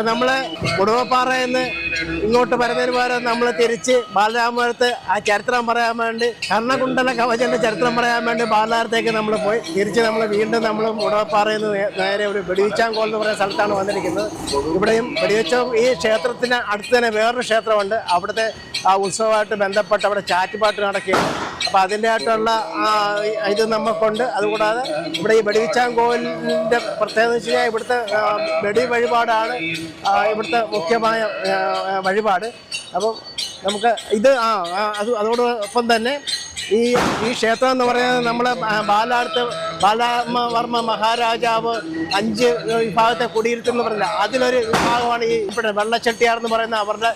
പൊതുജനങ്ങളെ കുടുംബപ്പാറ എന്ന് നമ്മൾ ഇങ്ങോട്ട് വരുന്നതിന് പകരം നമ്മൾ തിരിച്ച് ബാലരാമപുരത്ത് ആ ചരിത്രം പറയാൻ വേണ്ടി കർണകുണ്ടല കവചന്റെ ചരിത്രം പറയാൻ വേണ്ടി ബാലാരത്തേക്ക് നമ്മൾ പോയി. തിരിച്ച് നമ്മൾ വീണ്ടും നമ്മൾ കുടുംബപ്പാറയിൽ നിന്ന് നേരെ ഒരു വെടിവെച്ചാങ്കോൾ എന്ന് പറയുന്ന സ്ഥലത്താണ് വന്നിരിക്കുന്നത്. ഇവിടെയും വെടിവെച്ചോ ഈ ക്ഷേത്രത്തിന് അടുത്ത് തന്നെ വേറൊരു ക്ഷേത്രമുണ്ട്. അവിടുത്തെ ആ ഉത്സവമായിട്ട് ബന്ധപ്പെട്ട് അവിടെ ചാറ്റുപാട്ട് നടക്കുകയാണ്. അപ്പോൾ അതിന്റെ ആയിട്ടുള്ള ആ, ഇത് നമുക്കുണ്ട് അതുകൂടാതെ ഇവിടെ ഈ വെടിവിച്ചാങ്കോവിലിന്റെ പ്രത്യേകത വെച്ച് കഴിഞ്ഞാൽ ഇവിടുത്തെ വെടി വഴിപാടാണ് ഇവിടുത്തെ മുഖ്യമായ വഴിപാട്. അപ്പം നമുക്ക് ഇത് ആ അത് അതോടൊപ്പം തന്നെ ഈ ഈ ക്ഷേത്രം എന്ന് പറയുന്നത് നമ്മൾ ബാലാടുത്ത് ബാലവർമ്മ മഹാരാജാവ് അഞ്ച് വിഭാഗത്തെ കുടിയിരുത്തുന്നു പറഞ്ഞ അതിലൊരു വിഭാഗമാണ് ഈ ഇവിടെ വെള്ളച്ചെട്ടിയാർ എന്ന് പറയുന്ന അവരുടെ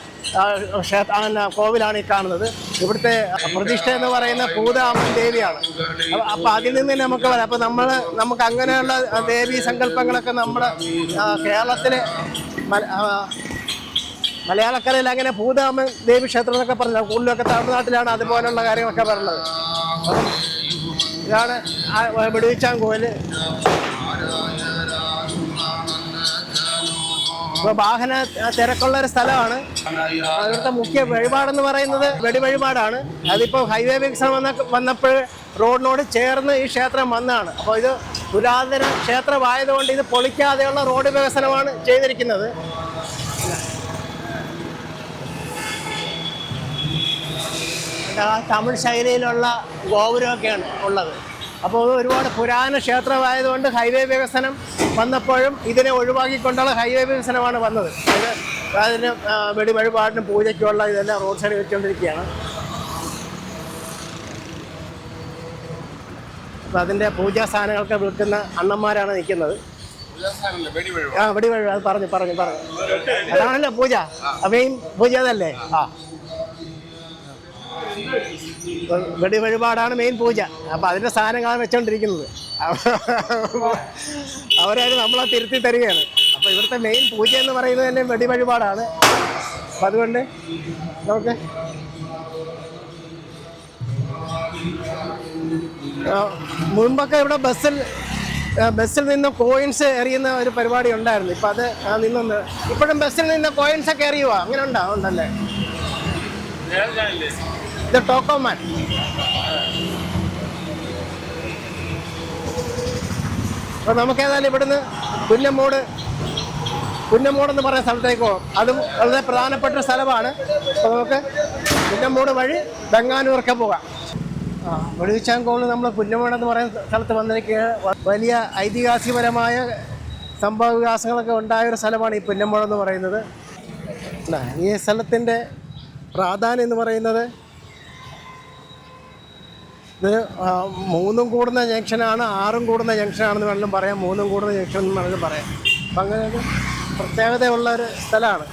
കോവിലാണ് ഈ കാണുന്നത്. ഇവിടുത്തെ പ്രതിഷ്ഠ എന്ന് പറയുന്ന പൂതാമൻ ദേവിയാണ്. അപ്പൊ- അതിൽ നിന്ന് തന്നെ നമുക്ക് പറയാം. അപ്പൊ നമ്മൾ നമുക്ക് അങ്ങനെയുള്ള ദേവീ സങ്കല്പങ്ങളൊക്കെ നമ്മുടെ കേരളത്തിലെ മലയാളക്കരയിൽ അങ്ങനെ ഭൂതാമൻ ദേവി ക്ഷേത്രം എന്നൊക്കെ പറഞ്ഞ കൂടുതലൊക്കെ തമിഴ്നാട്ടിലാണ് അതുപോലെയുള്ള കാര്യങ്ങളൊക്കെ അപ്പം ഇതാണ് ആ കോയിൽ ഇപ്പോൾ വാഹന തിരക്കുള്ള ഒരു സ്ഥലമാണ്. അവിടുത്തെ മുഖ്യ വഴിപാടെന്ന് പറയുന്നത് വെടി വഴിപാടാണ്. അതിപ്പോ ഹൈവേ വികസനം വന്ന വന്നപ്പോൾ റോഡിനോട് ചേർന്ന് ഈ ക്ഷേത്രം വന്നാണ് അപ്പോൾ ഇത് പുരാതന ക്ഷേത്രമായതുകൊണ്ട് ഇത് പൊളിക്കാതെയുള്ള റോഡ് വികസനമാണ് ചെയ്തിരിക്കുന്നത്. തമിഴ് ശൈലിയിലുള്ള ഗോപുരമൊക്കെയാണ് ഉള്ളത്. അപ്പോൾ ഇത് ഒരുപാട് പുരാതന ക്ഷേത്രമായതുകൊണ്ട് ഹൈവേ വികസനം വന്നപ്പോഴും ഇതിനെ ഒഴിവാക്കിക്കൊണ്ടുള്ള ഹൈവേ വികസനമാണ് വന്നത്. ഇത് അതിന് വെടി വഴിപാടിനും പൂജയ്ക്കുള്ള ഇതെല്ലാം റോഡ് സൈഡ് വെച്ചുകൊണ്ടിരിക്കുകയാണ്. അപ്പം അതിന്റെ പൂജാ സാധനങ്ങളൊക്കെ വിൽക്കുന്ന അണ്ണന്മാരാണ് നിൽക്കുന്നത്. ആ വെടി വഴി അത് പറഞ്ഞു പറഞ്ഞു പറഞ്ഞു. അതാണല്ലോ പൂജ. അവയും പൂജ അതല്ലേ? ആ. വെടി വഴിപാടാണ് മെയിൻ പൂജ. അപ്പൊ അതിന്റെ സാധനങ്ങളാണ് വെച്ചോണ്ടിരിക്കുന്നത്. അവരത് നമ്മളെ തിരുത്തി തരികയാണ്. അപ്പൊ ഇവിടുത്തെ മെയിൻ പൂജ എന്ന് പറയുന്നത് തന്നെ വെടി വഴിപാടാണ്. അപ്പൊ അതുകൊണ്ട് നമുക്ക് മുൻപൊക്കെ ഇവിടെ ബസ്സിൽ ബസ്സിൽ നിന്ന് കോയിൻസ് എറിയുന്ന ഒരു പരിപാടി ഉണ്ടായിരുന്നു. ഇപ്പൊ അത് നിന്നൊന്ന് ഇപ്പോഴും ബസ്സിൽ നിന്ന് കോയിൻസ് ഒക്കെ എറിയുവാ? അങ്ങനെ ഉണ്ടോ? ഇത് ടോക്കോമാൻ അപ്പോൾ നമുക്ക് ഏതായാലും ഇവിടുന്ന് പുന്നമൂട് പുന്നമൂട് എന്ന് പറയുന്ന സ്ഥലത്തേക്ക് പോകാം അതും വളരെ പ്രധാനപ്പെട്ട സ്ഥലമാണ്. അപ്പോൾ നമുക്ക് പുന്നമൂട് വഴി ബംഗാനൂർക്ക് പോകാം. ആ വെടിവിച്ചാങ്കോളിൽ നമ്മൾ പുന്നമൂട് എന്ന് പറയുന്ന സ്ഥലത്ത് വന്നിരിക്കുക. വലിയ ഐതിഹാസികപരമായ സംഭവ വികാസങ്ങളൊക്കെ ഉണ്ടായ ഒരു സ്ഥലമാണ് ഈ പുന്നമൂട് എന്ന് പറയുന്നത്. ഈ സ്ഥലത്തിന്റെ പ്രാധാന്യം എന്ന് പറയുന്നത് ഇത് മൂന്നും കൂടുന്ന ജംഗ്ഷനാണ് ആറും കൂടുന്ന ജംഗ്ഷനാണെന്ന് വേണമെങ്കിലും പറയാം മൂന്നും കൂടുന്ന ജംഗ്ഷൻ എന്ന് വേണമെങ്കിലും പറയാം. അപ്പം അങ്ങനെ ഒരു പ്രത്യേകതയുള്ള ഒരു സ്ഥലമാണ്.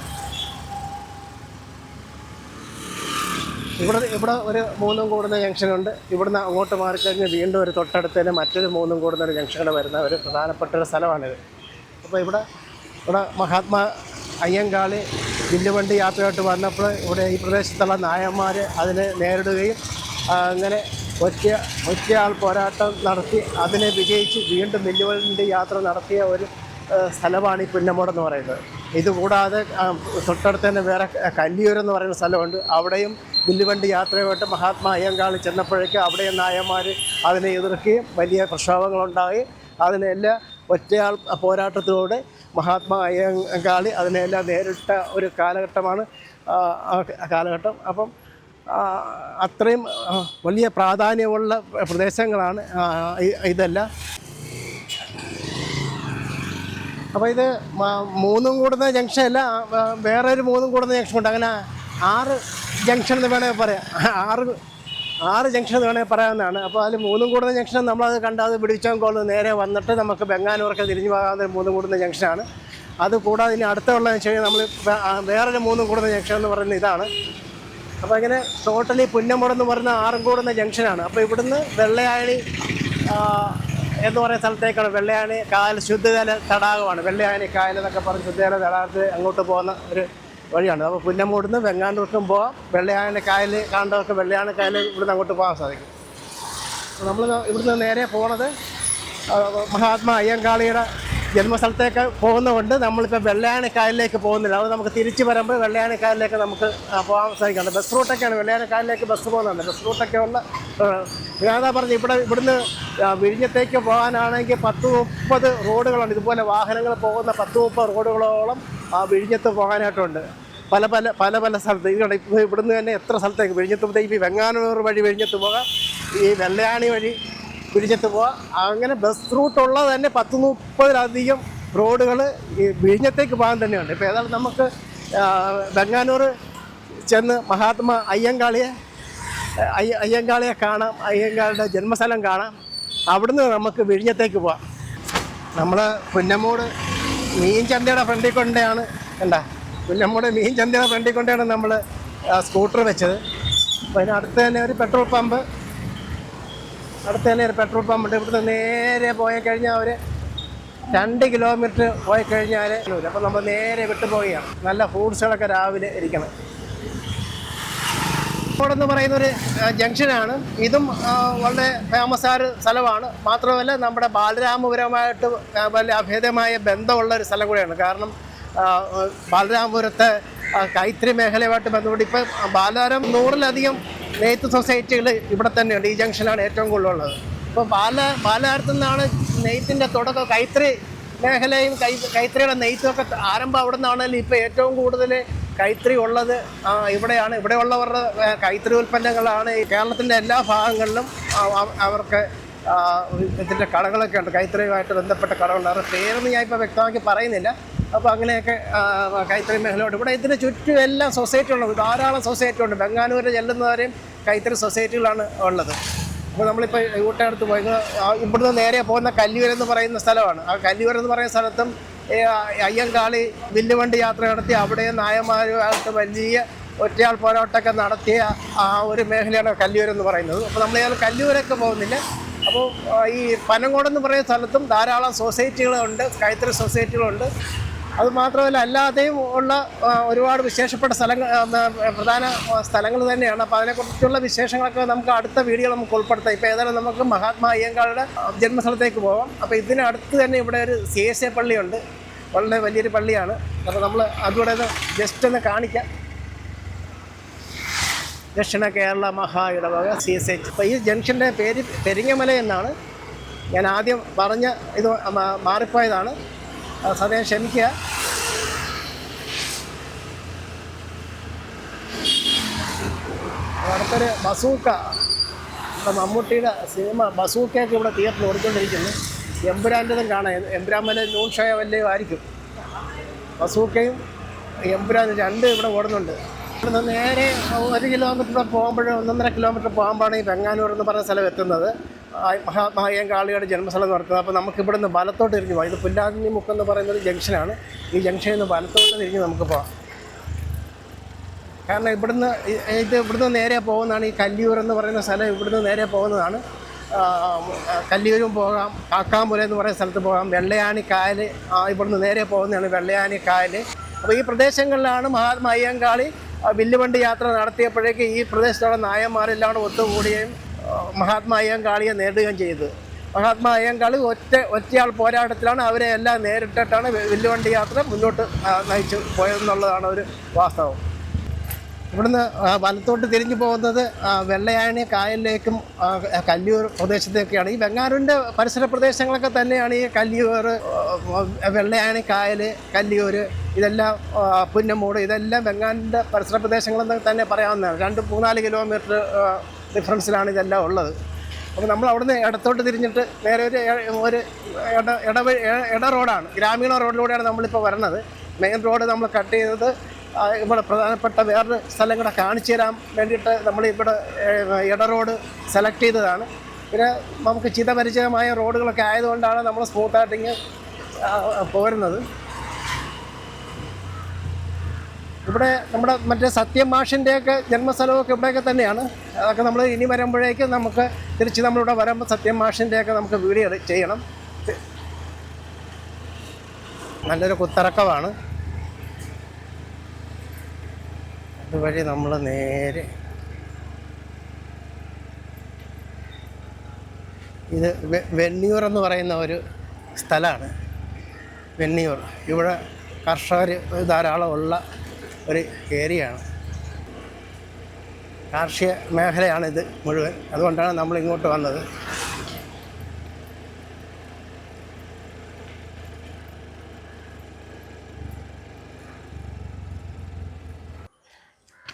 ഇവിടെ ഇവിടെ ഒരു മൂന്നും കൂടുന്ന ജംഗ്ഷനുണ്ട്. ഇവിടുന്ന് അങ്ങോട്ട് മാറിക്കഴിഞ്ഞ് വീണ്ടും ഒരു തൊട്ടടുത്ത് തന്നെ മറ്റൊരു മൂന്നും കൂടുന്ന ഒരു ജംഗ്ഷനിൽ വരുന്ന ഒരു പ്രധാനപ്പെട്ട ഒരു സ്ഥലമാണിത്. അപ്പോൾ ഇവിടെ ഇവിടെ മഹാത്മാ അയ്യങ്കാളി വില്ലുവണ്ടി യാത്രയായിട്ട് വന്നപ്പോൾ ഇവിടെ ഈ പ്രദേശത്തുള്ള നായന്മാർ അതിനെ നേരിടുകയും അങ്ങനെ ഒറ്റ ഒറ്റയാൾ പോരാട്ടം നടത്തി അതിനെ വിജയിച്ച് വീണ്ടും വെല്ലുവിളിന്റെ യാത്ര നടത്തിയ ഒരു സ്ഥലമാണ് ഈ പുന്നമോട് എന്ന് പറയുന്നത്. ഇതുകൂടാതെ തൊട്ടടുത്ത് തന്നെ വേറെ കല്ലിയൂരെന്ന് പറയുന്ന സ്ഥലമുണ്ട്. അവിടെയും വില്ലുവണ്ടി യാത്രയുമായിട്ട് മഹാത്മാ അയ്യങ്കാളി ചെന്നപ്പോഴേക്ക് അവിടെ നായന്മാർ അതിനെ എതിർക്കുകയും വലിയ പ്രക്ഷോഭങ്ങളുണ്ടായി. അതിനെല്ലാം ഒറ്റയാൾ പോരാട്ടത്തിലൂടെ മഹാത്മാ അയ്യങ്കാളി അതിനെല്ലാം നേരിട്ട ഒരു കാലഘട്ടമാണ് ആ, കാലഘട്ടം. അപ്പം അത്രയും വലിയ പ്രാധാന്യമുള്ള പ്രദേശങ്ങളാണ് ഇതല്ല. അപ്പോൾ ഇത് മൂന്നും കൂടുന്ന ജംഗ്ഷൻ അല്ല വേറെ ഒരു മൂന്നും കൂടുന്ന ജംഗ്ഷൻ ഉണ്ട്. അങ്ങനെ ആറ് ജംഗ്ഷൻ എന്ന് വേണമെങ്കിൽ പറയാം. ആറ് ആറ് ജംഗ്ഷൻ എന്ന് വേണമെങ്കിൽ പറയാവുന്നതാണ്. അപ്പോൾ അതിൽ മൂന്നും കൂടുന്ന ജംഗ്ഷൻ നമ്മളത് കണ്ട് അത് പിടിച്ചോങ്കോൾ നേരെ വന്നിട്ട് നമുക്ക് ബംഗാനൂർക്ക് തിരിഞ്ഞു പോകാവുന്ന മൂന്നും കൂടുന്ന ജംഗ്ഷനാണ് അത് കൂടാതെ ഇനി അടുത്തുള്ളതെന്ന് വെച്ച് കഴിഞ്ഞാൽ നമ്മൾ വേറൊരു മൂന്നും കൂടുന്ന ജംഗ്ഷൻ എന്ന് പറയുന്നത് ഇതാണ്. അപ്പോൾ അങ്ങനെ ടോട്ടലി പുന്നമുട എന്ന് പറയുന്ന ആറങ്കോട് എന്ന ജംഗ്ഷനാണ് അപ്പോൾ ഇവിടുന്ന് വെള്ളയാണി എന്ന് പറയുന്ന സ്ഥലത്തേക്കാണ് വെള്ളയാണി കായൽ ശുദ്ധജല തടാകമാണ്. വെള്ളയാണി കായൽ എന്നൊക്കെ പറഞ്ഞ് ശുദ്ധജല തടാകത്തിൽ അങ്ങോട്ട് പോകുന്ന ഒരു വഴിയാണ്. അപ്പോൾ പുന്നമൂടുന്ന് വെങ്ങാണ്ടൂർക്കും പോവാം വെള്ളയാണി കായൽ കാണേണ്ടവർക്ക് വെള്ളയാണി കായൽ ഇവിടുന്ന് അങ്ങോട്ട് പോകാൻ സാധിക്കും. നമ്മൾ ഇവിടുന്ന് നേരെ പോണത് മഹാത്മാ അയ്യങ്കാളിയുടെ ജന്മസ്ഥലത്തേക്ക് പോകുന്നതുകൊണ്ട് നമ്മളിപ്പോൾ വെള്ളയാനക്കായലിലേക്ക് പോകുന്നില്ല. അത് നമുക്ക് തിരിച്ചു വരുമ്പോൾ വെള്ളയാനക്കായലിലേക്ക് നമുക്ക് പോകാൻ സാധിക്കുന്നുണ്ട് ബസ് റൂട്ടൊക്കെയാണ് വെള്ളയാനക്കായലിലേക്ക് ബസ് പോകുന്നുണ്ട്. ബസ് റൂട്ടൊക്കെ ഉള്ള ഞാനതാ പറഞ്ഞു ഇവിടെ ഇവിടുന്ന് വിഴിഞ്ഞത്തേക്ക് പോകാനാണെങ്കിൽ പത്ത് മുപ്പത് റോഡുകളുണ്ട്. ഇതുപോലെ വാഹനങ്ങൾ പോകുന്ന പത്ത് മുപ്പത് റോഡുകളോളം ആ വിഴിഞ്ഞത്ത് പോകാനായിട്ടുണ്ട്. പല പല പല പല സ്ഥലത്ത്. ഇവിടെ ഇവിടുന്ന് തന്നെ എത്ര സ്ഥലത്തേക്ക്? വിഴിഞ്ഞത്ത് ഈ വെങ്ങാനൂർ വഴി വിഴിഞ്ഞത്ത് പോകാം. ഈ വെള്ളയാണി വഴി വിഴിഞ്ഞത്ത് പോവാം. അങ്ങനെ ബസ് റൂട്ട് ഉള്ള തന്നെ പത്ത് മുപ്പതിലധികം റോഡുകൾ ഈ വിഴിഞ്ഞത്തേക്ക് പോകാൻ തന്നെയുണ്ട്. ഇപ്പോൾ ഏതായാലും നമുക്ക് ബംഗാനൂർ ചെന്ന് മഹാത്മാ അയ്യങ്കാളിയെ അയ്യ അയ്യങ്കാളിയെ കാണാം. അയ്യങ്കാളിയുടെ ജന്മസ്ഥലം കാണാം. അവിടുന്ന് നമുക്ക് വിഴിഞ്ഞത്തേക്ക് പോവാം. നമ്മൾ പുന്നമ്മൂട് മീൻ ചന്തയുടെ ഫ്രണ്ടിൽ കൊണ്ടാണ് എന്താ പുന്നമ്മൂട് മീൻ ചന്തയുടെ ഫ്രണ്ടിൽ കൊണ്ടാണ് നമ്മൾ സ്കൂട്ടർ വെച്ചത്. അപ്പോൾ അതിനടുത്ത് തന്നെ ഒരു പെട്രോൾ പമ്പ് അടുത്ത് തന്നെ ഒരു പെട്രോൾ പമ്പ് ഉണ്ട്. ഇവിടുന്ന് നേരെ പോയി കഴിഞ്ഞാൽ ഒരു രണ്ട് കിലോമീറ്റർ പോയി കഴിഞ്ഞാൽ അപ്പോൾ നമ്മൾ നേരെ വിട്ടു പോവുകയാണ്. നല്ല ഫ്രൂട്ട്സുകളൊക്കെ രാവിലെ ഇരിക്കണം. എന്ന് പറയുന്ന ഒരു ജംഗ്ഷനാണ് ഇതും വളരെ ഫേമസ് ആയ സ്ഥലമാണ്. മാത്രമല്ല നമ്മുടെ ബാലരാമപുരമായിട്ട് വലിയ അഭേദമായ ബന്ധമുള്ള ഒരു സ്ഥലം കൂടിയാണ്. കാരണം ബാലരാമപുരത്തെ കൈത്തറി മേഖലയുമായിട്ട് ബന്ധപ്പെട്ട് ഇപ്പം ബാലാരം നൂറിലധികം നെയ്ത്ത് സൊസൈറ്റികൾ ഇവിടെ തന്നെയുണ്ട്. ഈ ജംഗ്ഷനാണ് ഏറ്റവും കൂടുതലുള്ളത്. ഇപ്പോൾ ബാല ബാലാരത്തു നിന്നാണ് നെയ്ത്തിന്റെ തുടക്കം കൈത്തറി മേഖലയും കൈ കൈത്തറിയുടെ നെയ്ത്തുമൊക്കെ ആരംഭം അവിടെ നിന്നാണെങ്കിലും ഇപ്പോൾ ഏറ്റവും കൂടുതൽ കൈത്തറി ഉള്ളത്. ഇവിടെയാണ്. ഇവിടെയുള്ളവരുടെ കൈത്രി ഉൽപ്പന്നങ്ങളാണ് കേരളത്തിന്റെ എല്ലാ ഭാഗങ്ങളിലും അവർക്ക് ഇതിന്റെ കടകളൊക്കെ ഉണ്ട്. കൈത്തറിയുമായിട്ട് ബന്ധപ്പെട്ട കടകളുണ്ട്. അവരുടെ പേരൊന്നും ഞാൻ ഇപ്പോൾ വ്യക്തമാക്കി പറയുന്നില്ല. അപ്പോൾ അങ്ങനെയൊക്കെ കൈത്തറി മേഖലയുണ്ട് ഇവിടെ ഇതിന് ചുറ്റും എല്ലാം സൊസൈറ്റി ഉള്ളത്. ധാരാളം സൊസൈറ്റി ഉണ്ട്. ബംഗാനൂർ ചെല്ലുന്നവരെയും കൈത്തറി സൊസൈറ്റികളാണ് ഉള്ളത്. അപ്പോൾ നമ്മളിപ്പോൾ ഊട്ടടുത്ത് പോയി. ഇവിടുന്ന് നേരെ പോകുന്ന കല്ലിയൂർ എന്ന് പറയുന്ന സ്ഥലമാണ്. ആ കല്ലിയൂർ എന്ന് പറയുന്ന സ്ഥലത്തും അയ്യങ്കാളി വില്ലുവണ്ടി യാത്ര നടത്തി അവിടെ നായന്മാരുമായിട്ട് വലിയ ഒറ്റയാൾ പോരാട്ടമൊക്കെ നടത്തിയ ആ ഒരു മേഖലയാണ് കല്ലിയൂർ എന്ന് പറയുന്നത്. അപ്പോൾ നമ്മൾ ഏതായാലും കല്ലിയൂരൊക്കെ പോകുന്നില്ല. അപ്പോൾ ഈ പനങ്ങോടെന്ന് പറയുന്ന സ്ഥലത്തും ധാരാളം സൊസൈറ്റികളുണ്ട് കൈത്തറി സൊസൈറ്റികളുണ്ട് അത് മാത്രമല്ല അല്ലാതെയും ഉള്ള ഒരുപാട് വിശേഷപ്പെട്ട സ്ഥലങ്ങൾ പ്രധാന സ്ഥലങ്ങൾ തന്നെയാണ്. അപ്പോൾ അതിനെക്കുറിച്ചുള്ള വിശേഷങ്ങളൊക്കെ നമുക്ക് അടുത്ത വീഡിയോ നമുക്ക് ഉൾപ്പെടുത്താം. ഇപ്പോൾ ഏതായാലും നമുക്ക് മഹാത്മാ അയ്യങ്കാളുടെ ജന്മസ്ഥലത്തേക്ക് പോകാം അപ്പോൾ ഇതിനടുത്ത് തന്നെ ഇവിടെ ഒരു സി എസ് എ പള്ളിയുണ്ട്. വളരെ വലിയൊരു പള്ളിയാണ്. അപ്പോൾ നമ്മൾ അതുകൂടെ ജസ്റ്റ് ഒന്ന് കാണിക്കാം. ദക്ഷിണ കേരള മഹാ ഇടവക സി എസ് എച്ച് അപ്പോൾ ഈ ജംഗ്ഷന്റെ പേര് പെരിങ്ങമല എന്നാണ്. ഞാൻ ആദ്യം പറഞ്ഞ ഇത് മാറിപ്പോയതാണ്. സദയം ക്ഷമിക്കുക. അടുത്തൊരു ബസൂക്ക. നമ്മുടെ മമ്മൂട്ടിയുടെ സിനിമ ബസൂക്കയൊക്കെ ഇവിടെ തിയേറ്ററിൽ ഓടിക്കൊണ്ടിരിക്കുന്നു. എമ്പുരാന്റെതും കാണാം. എമ്പുരാൻ വല്ല നൂൺ ഷോയോ വല്ലയും ആയിരിക്കും. ബസൂക്കയും എമ്പുരാൻ രണ്ട് ഇവിടെ ഓടുന്നുണ്ട്. നേരെ ഒരു കിലോമീറ്റർ പോകുമ്പോൾ ഒന്നൊന്നര കിലോമീറ്റർ പോകുമ്പോഴാണ് ഈ വെങ്ങാനൂർ എന്ന് പറഞ്ഞ സ്ഥലം എത്തുന്നത്. ആ മഹാമഹായം കാളിയുടെ ജന്മസ്ഥലം പറയുന്നത്. അപ്പോൾ നമുക്ക് ഇവിടുന്ന് വലത്തോട്ട് തിരിഞ്ഞ് പോകാം ഇത് പുല്ലാതിനി മുക്ക് എന്ന് പറയുന്ന ഒരു ജംഗ്ഷനാണ് ഈ ജംഗ്ഷനിൽ നിന്ന് വലത്തോട്ട് തിരിഞ്ഞ് നമുക്ക് പോകാം കാരണം ഇവിടുന്ന് ഇത് ഇവിടുന്ന് നേരെ പോകുന്നതാണ് ഈ കല്ലിയൂർ എന്ന് പറയുന്ന സ്ഥലം. ഇവിടുന്ന് നേരെ പോകുന്നതാണ്. കല്ലിയൂരും പോകാം കാക്കാമ്പുര എന്ന് പറയുന്ന സ്ഥലത്ത് പോകാം. വെള്ളയാനി കായൽ ഇവിടുന്ന് നേരെ പോകുന്നതാണ് വെള്ളയാനി കായൽ അപ്പോൾ ഈ പ്രദേശങ്ങളിലാണ് മഹാത്മാ അയ്യങ്കാളി വില്ലുവണ്ടി യാത്ര നടത്തിയപ്പോഴേക്ക് ഈ പ്രദേശത്തുള്ള നായന്മാരെല്ലാം കൂടെ ഒത്തുകൂടുകയും മഹാത്മാ അയ്യങ്കാളിയെ നേടുകയും ചെയ്തു. മഹാത്മാ അയ്യങ്കാളി ഒറ്റ ഒറ്റയാൾ പോരാട്ടത്തിലാണ് അവരെ എല്ലാം നേരിട്ടിട്ടാണ് വില്ലുവണ്ടി യാത്ര മുന്നോട്ട് നയിച്ചു പോയതെന്നുള്ളതാണ് ഒരു വാസ്തവം. ഇവിടുന്ന് വലത്തോട്ട് തിരിഞ്ഞു പോകുന്നത് വെള്ളയാണി കായലിലേക്കും കല്ലിയൂർ പ്രദേശത്തേക്കാണ്. ഈ വെങ്ങാരൂരിന്റെ പരിസര പ്രദേശങ്ങളൊക്കെ തന്നെയാണ് ഈ കല്ലിയൂർ വെള്ളയാണി കായൽ കല്ലിയൂർ ഇതെല്ലാം പുന്നമൂട് ഇതെല്ലാം വെങ്ങാനൂരിന്റെ പരിസര പ്രദേശങ്ങളെന്ന് തന്നെ പറയാവുന്നതാണ്. രണ്ട് മൂന്നാൽ കിലോമീറ്റർ ഡിഫറൻസിലാണ് ഇതെല്ലാം ഉള്ളത്. അപ്പോൾ നമ്മൾ അവിടുന്ന് ഇടത്തോട്ട് തിരിഞ്ഞിട്ട് നേരെ ഒരു ഒരു ഇട ഇട ഇട റോഡാണ്. ഗ്രാമീണ റോഡിലൂടെയാണ് നമ്മളിപ്പോൾ വരുന്നത് മെയിൻ റോഡ് നമ്മൾ കട്ട് ചെയ്തത് ഇവിടെ പ്രധാനപ്പെട്ട വേറൊരു സ്ഥലം കൂടെ കാണിച്ചു തരാൻ വേണ്ടിയിട്ട് നമ്മൾ ഇവിടെ ഇട റോഡ് സെലക്ട് ചെയ്തതാണ്. പിന്നെ നമുക്ക് ചിതപരിചയമായ റോഡുകളൊക്കെ ആയതുകൊണ്ടാണ് നമ്മൾ സ്മൂത്തായിട്ടിങ് പോരുന്നത്. ഇവിടെ നമ്മുടെ മറ്റേ സത്യം മാഷിന്റെയൊക്കെ ജന്മസ്ഥലമൊക്കെ ഇവിടെയൊക്കെ തന്നെയാണ്. അതൊക്കെ നമ്മൾ ഇനി വരുമ്പോഴേക്കും നമുക്ക് തിരിച്ച് നമ്മളിവിടെ വരുമ്പോൾ സത്യം മാഷിന്റെയൊക്കെ നമുക്ക് വീഡിയോ ചെയ്യണം. നല്ലൊരു കുത്തിറക്കമാണ് അതുവഴി നമ്മൾ നേരെ ഇത് വെണ്ണിയൂർ എന്ന് പറയുന്ന ഒരു സ്ഥലമാണ്. വെണ്ണിയൂർ. ഇവിടെ കർഷകർ ധാരാളമുള്ള ഒരു ഏരിയയാണ്. കാർഷിക മേഖലയാണിത് മുഴുവൻ. അതുകൊണ്ടാണ് നമ്മൾ ഇങ്ങോട്ട് വന്നത്.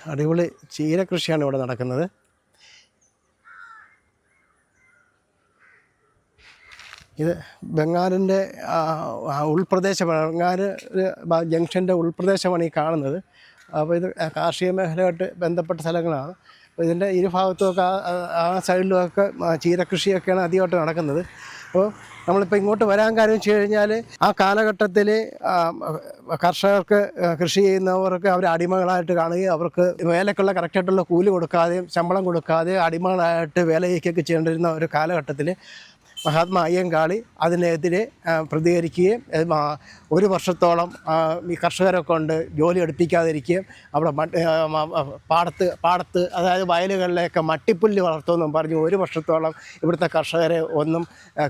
അടിപൊളി ചീര കൃഷിയാണ് ഇവിടെ നടക്കുന്നത്. ഇത് ബംഗാളിന്റെ ഉൾപ്രദേശ ബംഗാൾ ജംഗ്ഷന്റെ ഉൾപ്രദേശമാണ് ഈ കാണുന്നത്. അപ്പോൾ ഇത് കാർഷിക മേഖലയായിട്ട് ബന്ധപ്പെട്ട സ്ഥലങ്ങളാണ്. അപ്പോൾ ഇതിന്റെ ഇരുഭാഗത്തുമൊക്കെ ആ- സൈഡിലുമൊക്കെ ചീരക്കൃഷിയൊക്കെയാണ് അധികമായിട്ട് നടക്കുന്നത്. അപ്പോൾ നമ്മളിപ്പോൾ ഇങ്ങോട്ട് വരാൻ കാര്യം വെച്ച് കഴിഞ്ഞാൽ ആ കാലഘട്ടത്തിൽ കർഷകർക്ക് കൃഷി ചെയ്യുന്നവർക്ക് അവർ അടിമകളായിട്ട് കാണുകയും അവർക്ക് വേലക്കുള്ള കറക്റ്റായിട്ടുള്ള കൂലി കൊടുക്കാതെയും ശമ്പളം കൊടുക്കാതെ അടിമകളായിട്ട് വേലയ്ക്കൊക്കെ ചെയ്യേണ്ടിരുന്ന ഒരു കാലഘട്ടത്തിൽ മഹാത്മാ അയ്യങ്കാളി അതിനെതിരെ പ്രതികരിക്കുകയും ഒരു വർഷത്തോളം ഈ കർഷകരെ കൊണ്ട് ജോലി എടുപ്പിക്കാതിരിക്കുകയും അവിടെ പാടത്ത് പാടത്ത് അതായത് വയലുകളിലേക്ക് മട്ടിപ്പുല്ല് വളർത്തുമെന്നും പറഞ്ഞു ഒരു വർഷത്തോളം ഇവിടുത്തെ കർഷകരെ ഒന്നും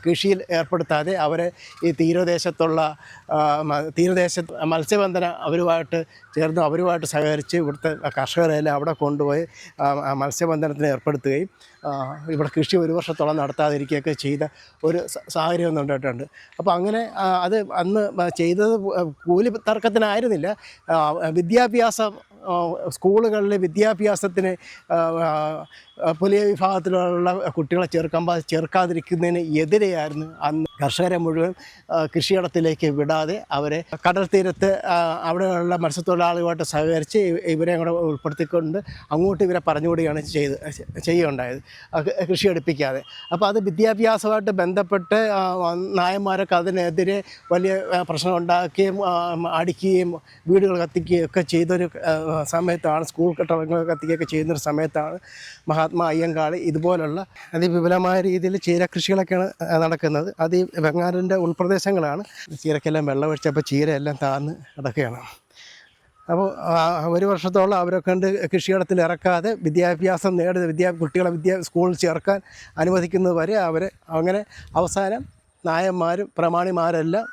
കൃഷിയിൽ ഏർപ്പെടുത്താതെ അവരെ ഈ തീരദേശത്തുള്ള തീരദേശ മത്സ്യബന്ധന അവരുമായിട്ട് ചേർന്ന് അവരുമായിട്ട് സഹകരിച്ച് ഇവിടുത്തെ കർഷകരെല്ലാം അവിടെ കൊണ്ടുപോയി മത്സ്യബന്ധനത്തിന് ഏർപ്പെടുത്തുകയും ഇവിടെ കൃഷി ഒരു വർഷത്തോളം നടത്താതിരിക്കുകയൊക്കെ ചെയ്ത ഒരു സാഹചര്യം ഉണ്ടായിട്ടുണ്ട്. അപ്പോൾ അങ്ങനെ അത് അന്ന് ചെയ്തത് കൂലി തർക്കത്തിനായിരുന്നില്ല. വിദ്യാഭ്യാസം സ്കൂളുകളിൽ വിദ്യാഭ്യാസത്തിന് പുലിയ വിഭാഗത്തിലുള്ള കുട്ടികളെ ചേർക്കാൻ ചേർക്കാതിരിക്കുന്നതിന് എതിരെയായിരുന്നു അന്ന് കർഷകരെ മുഴുവൻ കൃഷിയിടത്തിലേക്ക് വിടാതെ അവരെ കടൽ തീരത്ത് അവിടെയുള്ള മത്സ്യത്തൊഴിലാളികളുമായിട്ട് സഹകരിച്ച് ഇവരെ കൂടെ ഉൾപ്പെടുത്തിക്കൊണ്ട് അങ്ങോട്ട് ഇവരെ പറഞ്ഞുകൂടിയാണ് ചെയ്ത് ചെയ്യുകയുണ്ടായത് കൃഷി എടുപ്പിക്കാതെ. അപ്പോൾ അത് വിദ്യാഭ്യാസമായിട്ട് ബന്ധപ്പെട്ട് നായന്മാരൊക്കെ അതിനെതിരെ വലിയ പ്രശ്നം ഉണ്ടാക്കുകയും അടിക്കുകയും വീടുകൾ കത്തിക്കുകയും ഒക്കെ ചെയ്തൊരു സമയത്താണ് സ്കൂൾ കെട്ടിടങ്ങൾ കത്തിക്കുകയൊക്കെ ചെയ്യുന്നൊരു സമയത്താണ് മഹാത്മാ അയ്യങ്കാളി ഇതുപോലുള്ള അതിവിപുലമായ രീതിയിൽ ചീരകൃഷികളൊക്കെയാണ് കൃഷികളൊക്കെയാണ് നടക്കുന്നത്. അത് ഈ ബംഗാളിന്റെ ഉൾപ്രദേശങ്ങളാണ്. ചീരക്കെല്ലാം വെള്ളമൊഴിച്ചപ്പോൾ ചീരയെല്ലാം താന്ന് കിടക്കുകയാണ് അപ്പോൾ ഒരു വർഷത്തോളം അവരെ കണ്ട് കൃഷിയിടത്തിൽ ഇറക്കാതെ വിദ്യാഭ്യാസം നേടുന്ന വിദ്യാ കുട്ടികളെ വിദ്യാ സ്കൂളിൽ ചേർക്കാൻ അനുവദിക്കുന്നത് വരെ അവർ അങ്ങനെ അവസാനം നായന്മാരും പ്രമാണിമാരെല്ലാം